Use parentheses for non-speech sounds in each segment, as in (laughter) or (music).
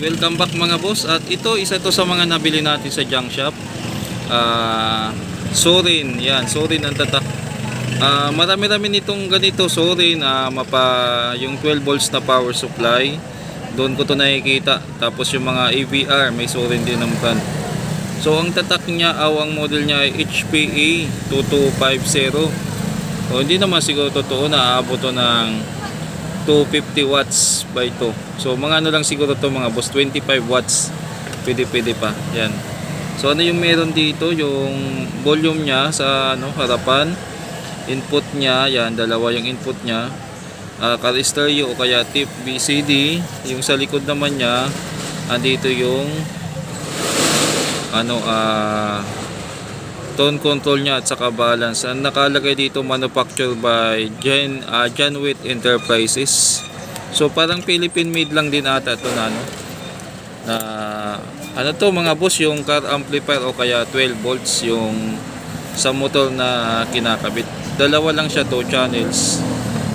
welcome back mga boss. At ito, isa to sa mga nabili natin sa junk shop. Ah, Sorin, yan, Sorin ang tatak. Ah, Marami-rami nitong ganito Sorin, ah, mapa, yung 12 volts na power supply. Doon ko to nakikita. Tapos yung mga AVR, may Sorin din ng brand So ang tatak niya, aw ang model niya ay HPA 2250 O hindi naman siguro totoo na aabot to ng 250 watts by 2. So mga ano lang siguro to mga boss 25 watts. Pwede pwede pa. Yan. So ano yung meron dito yung volume niya sa ano harapan. Input niya, yan dalawa yung input niya. Uh, car stereo o kaya tip BCD. Yung sa likod naman niya andito yung ano ah tone control niya at saka balance. Ang nakalagay dito manufactured by Gen uh, Janwit Enterprises. So parang Philippine made lang din ata ito na ano. Na ano to mga boss yung car amplifier o kaya 12 volts yung sa motor na kinakabit. Dalawa lang siya to channels.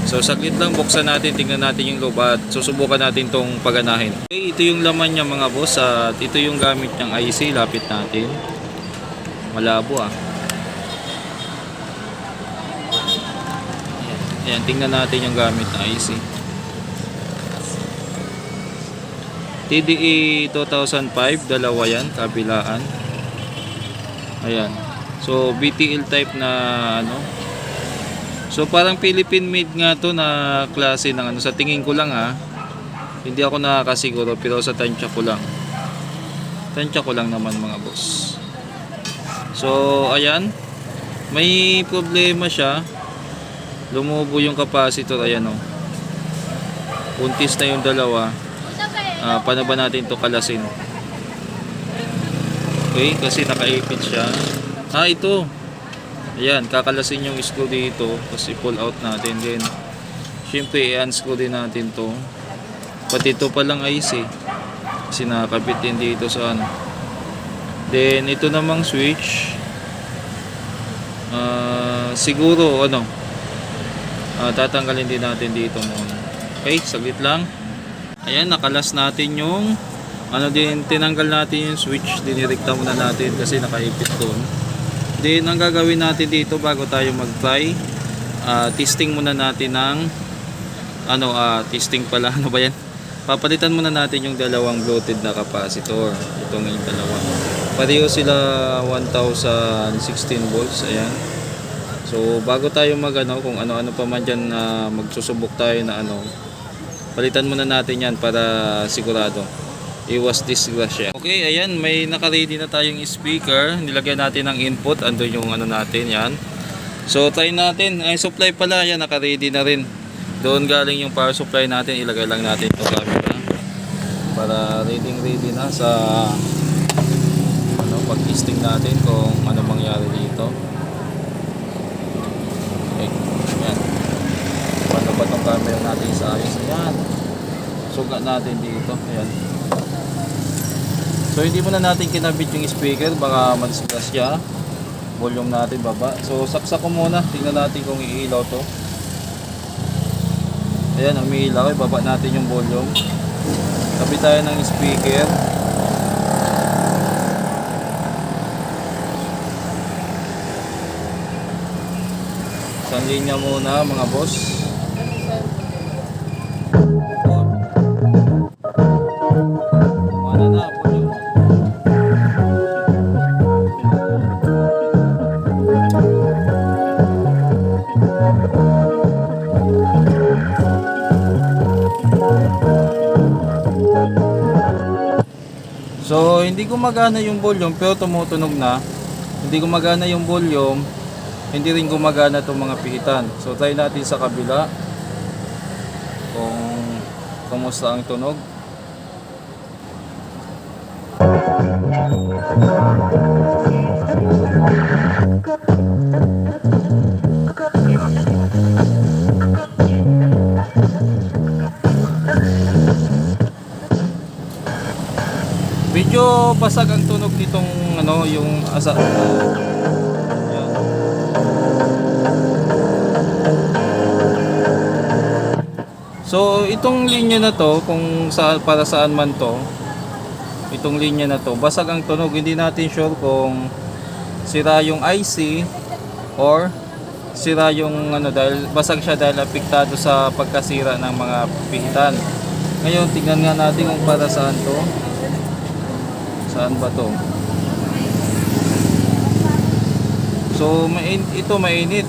So saglit lang buksan natin, tingnan natin yung loob at susubukan natin tong paganahin. Okay, ito yung laman niya mga boss at ito yung gamit niyang IC, lapit natin. Malabo ah. Ayan, tingnan natin yung gamit na IC. TDE 2005, dalawa yan, kabilaan. Ayan. So, BTL type na ano. So, parang Philippine made nga to na klase ng ano. Sa tingin ko lang ha. Hindi ako nakakasiguro, pero sa tansya ko lang. Tansya ko lang naman mga boss. So, ayan. May problema siya. Lumubo yung capacitor. Ayan o. Puntis na yung dalawa. Ah, paano ba natin to kalasin? Okay, kasi nakaipit siya. Ah, ito. Ayan, kakalasin yung screw dito. Tapos i-pull out natin din. Siyempre, i-unscrew din natin to. Pati ito palang IC. Kasi nakakabit din dito sa ano. Then ito namang switch ah, siguro ano ah, tatanggalin din natin dito muna. Okay, saglit lang. Ayan, nakalas natin yung ano din, tinanggal natin yung switch, dinirekta muna natin kasi nakaipit doon. Then, ang gagawin natin dito bago tayo mag-try, ah, testing muna natin ng ano, ah, testing pala, (laughs) ano ba yan? Papalitan muna natin yung dalawang bloated na capacitor. Itong yung dalawa. Pareho sila 1016 volts. Ayan. So, bago tayo mag ano, kung ano-ano pa man dyan na magsusubok tayo na ano, palitan muna natin yan para sigurado. Iwas disgrasya. Okay, ayan, may naka-ready na tayong speaker. Nilagyan natin ng input. Ando yung ano natin, yan. So, try natin. Ay, supply pala, yan, naka-ready na rin. Doon galing yung power supply natin. Ilagay lang natin ito camera. Para ready ready na sa pag-testing natin kung ano mangyari dito. Okay, yan. Paano ba itong camera natin sa ayos? Ayan. Sugat natin dito. Ayan. So hindi muna natin kinabit yung speaker baka madiscuss siya. Volume natin baba. So saksak ko muna. Tingnan natin kung iilaw to. Ayan, umiilaw. Baba natin yung volume. Tabi tayo ng speaker. Isang linya muna mga boss. So, hindi gumagana yung volume pero tumutunog na. Hindi gumagana yung volume, hindi rin gumagana itong mga pihitan. So, try natin sa kabila kung kumusta ang tunog. Medyo basag ang tunog nitong ano, yung asa. So, itong linya na to, kung sa, para saan man to, itong linya na to. Basag ang tunog, hindi natin sure kung sira yung IC or sira yung ano dahil basag siya dahil apektado sa pagkasira ng mga pihitan. Ngayon, tingnan nga natin kung para saan to. Saan ba to? So, main, ito mainit.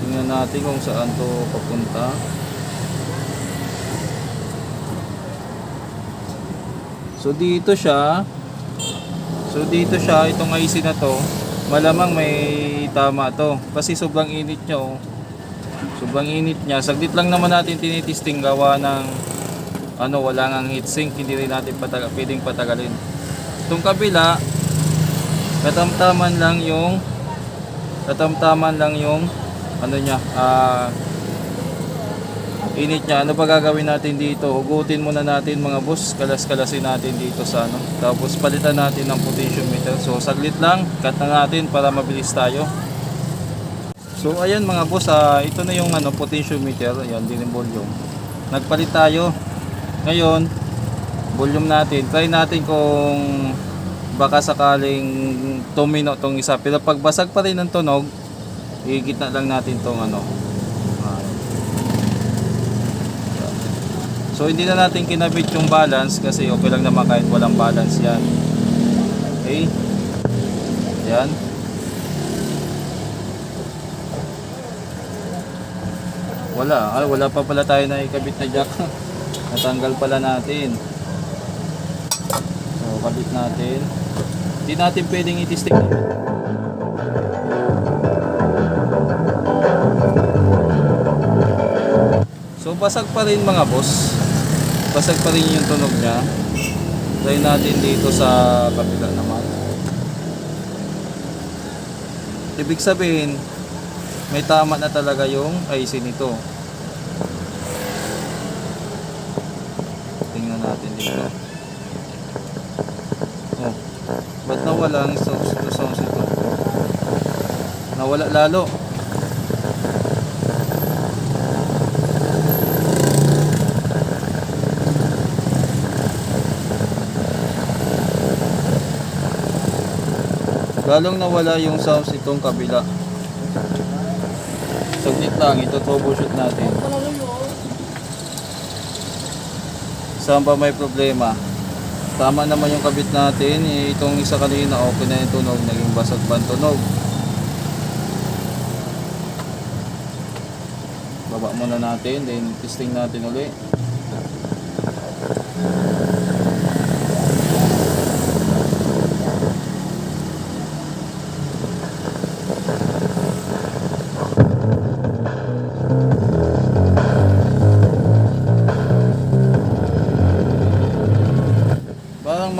Tingnan natin kung saan to papunta. So, dito siya. So, dito siya. Itong IC na to. Malamang may tama to. Kasi sobrang init niya oh. Sobrang init niya. Saglit lang naman natin tinitisting gawa ng ano, wala nang heatsink. Hindi rin natin patagal, pwedeng patagalin. Itong kabila, katamtaman lang yung katamtaman lang yung ano niya, ah init niya. Ano pa gagawin natin dito? Hugutin muna natin mga boss. Kalas-kalasin natin dito sa ano. Tapos palitan natin ng potentiometer. So saglit lang, cut na natin para mabilis tayo. So ayan mga boss, ah, ito na yung ano potentiometer, ayan din yung volume. Nagpalit tayo. Ngayon, volume natin. Try natin kung baka sakaling tumino tong isa. Pero pag basag pa rin ang tunog, igit na lang natin tong ano. So hindi na natin kinabit yung balance kasi okay lang naman kahit walang balance yan. Okay? Yan. Wala. Ah, wala pa pala tayo na ikabit na jack. (laughs) Natanggal pala natin. So, kabit natin. Hindi natin pwedeng itisting naman. So, basag pa rin mga boss. Basag pa rin yung tunog niya. Try natin dito sa kabila naman. Ibig sabihin, may tama na talaga yung IC nito. Tingnan natin dito. Oh. Ba't nawala ang sounds ito? Nawala lalo. Lalong nawala yung sounds itong kabila. Saglit lang, ito troubleshoot natin. Saan ba may problema? Tama naman yung kabit natin. Eh, Itong isa kanina, okay na yung tunog. Naging basag ang tunog. Baba muna natin, then testing natin uli.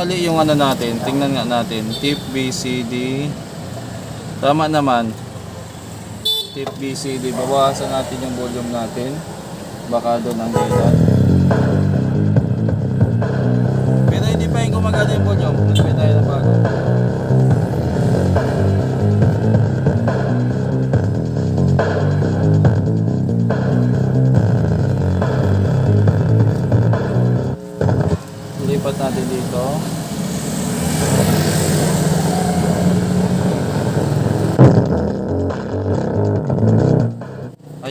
Mali yung ano natin. Tingnan nga natin. Tip BCD. Tama naman. Tip BCD. Bawasan natin yung volume natin. Baka doon ang dahilan.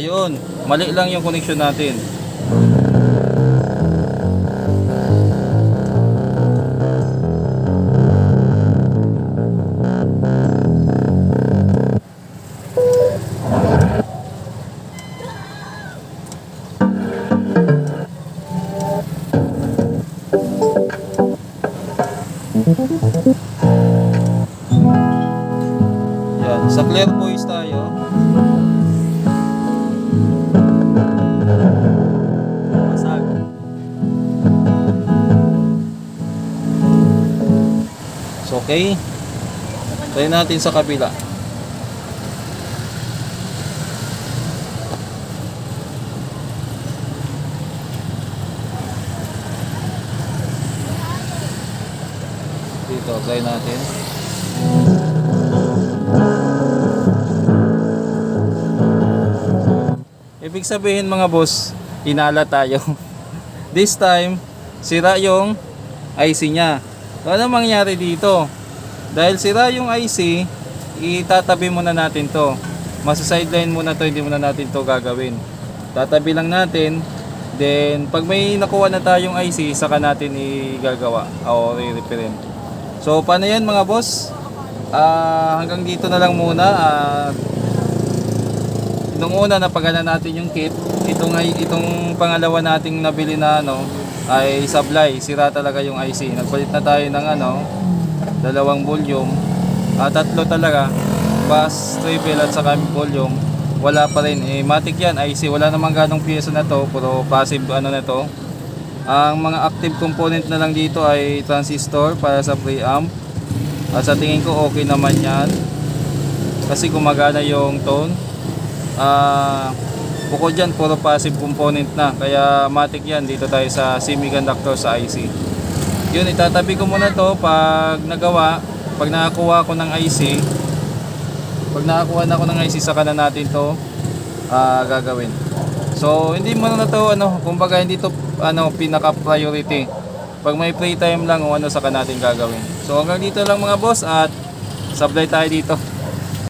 Ayun, mali lang yung connection natin. Yan, sa Clear Boys tayo. Okay. Try natin sa kabila. Dito, try natin. Ibig sabihin mga boss, inala tayo. (laughs) This time, sira yung IC niya. So, ano mangyari dito? Dahil sira yung IC, itatabi muna natin to. Masa-sideline muna to, hindi muna natin to gagawin. Tatabi lang natin, then pag may nakuha na tayong IC, saka natin igagawa o re-referent. So, paano yan mga boss? Ah, hanggang dito na lang muna. at nung una napagana natin yung kit, itong itong pangalawa nating nabili na ano ay sablay, sira talaga yung IC. Nagpalit na tayo ng ano, dalawang volume, at tatlo talaga, bass, treble at saka volume. Wala pa rin. Eh, matic yan, IC. Wala namang ganong pyesa na to, puro passive ano na to. Ang mga active component na lang dito ay transistor para sa preamp. At sa tingin ko okay naman yan. Kasi gumagana yung tone. Ah, bukod dyan, puro passive component na. Kaya matic yan dito tayo sa semiconductor sa IC. Yun, itatabi ko muna to pag nagawa. Pag nakakuha ko ng IC, pag nakakuha na ako ng IC, saka na natin to ah, gagawin. So, hindi mo na to, ano, kumbaga hindi to, ano, pinaka-priority. Pag may free time lang o ano, saka natin gagawin. So, hanggang dito lang mga boss at sablay tayo dito.